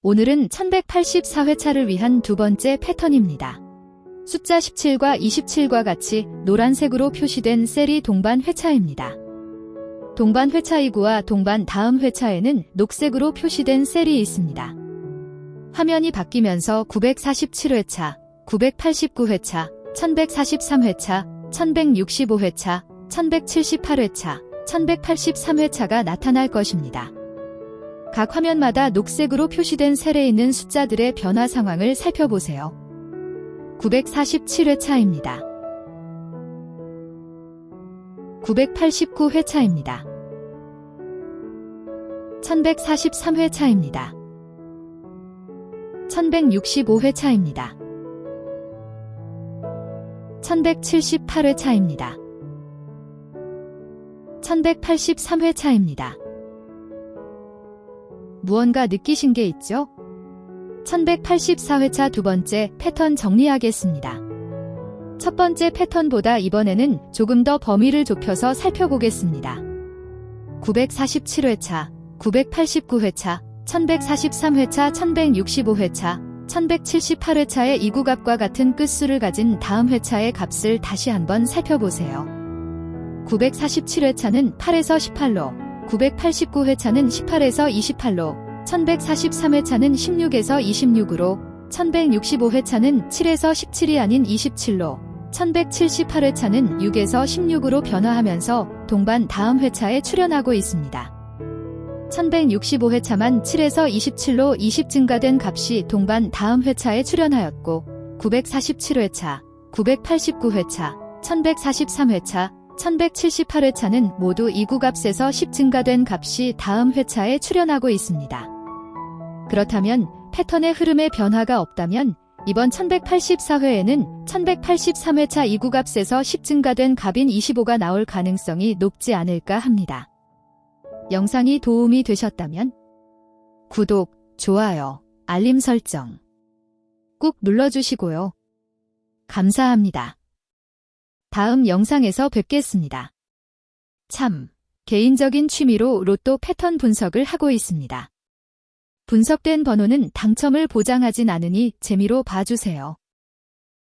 오늘은 1184회차를 위한 두 번째 패턴입니다. 숫자 17과 27과 같이 노란색으로 표시된 셀이 동반 회차입니다. 동반 회차 이구와 동반 다음 회차에는 녹색으로 표시된 셀이 있습니다. 화면이 바뀌면서 947회차, 989회차, 1143회차, 1165회차, 1178회차, 1183회차가 나타날 것입니다. 각 화면마다 녹색으로 표시된 셀에 있는 숫자들의 변화 상황을 살펴보세요. 947회차입니다. 989회차입니다. 1143회차입니다. 1165회차입니다. 1178회차입니다. 1183회차입니다. 무언가 느끼신 게 있죠? 1184회차 두 번째 패턴 정리하겠습니다. 첫 번째 패턴보다 이번에는 조금 더 범위를 좁혀서 살펴보겠습니다. 947회차, 989회차, 1143회차, 1165회차, 1178회차의 이구값과 같은 끝수를 가진 다음 회차의 값을 다시 한번 살펴보세요. 947회차는 8에서 18로, 989회차는 18에서 28로, 1143회차는 16에서 26으로, 1165회차는 7에서 17이 아닌 27로, 1178회차는 6에서 16으로 변화하면서 동반 다음 회차에 출현하고 있습니다. 1165회차만 7에서 27로 20 증가된 값이 동반 다음 회차에 출현하였고, 947회차, 989회차, 1143회차, 1178회차는 모두 이구 값에서 10 증가된 값이 다음 회차에 출현하고 있습니다. 그렇다면 패턴의 흐름에 변화가 없다면 이번 1184회에는 1183회차 이구값에서 10 증가된 값인 25가 나올 가능성이 높지 않을까 합니다. 영상이 도움이 되셨다면 구독, 좋아요, 알림 설정 꾹 눌러주시고요. 감사합니다. 다음 영상에서 뵙겠습니다. 참, 개인적인 취미로 로또 패턴 분석을 하고 있습니다. 분석된 번호는 당첨을 보장하진 않으니 재미로 봐주세요.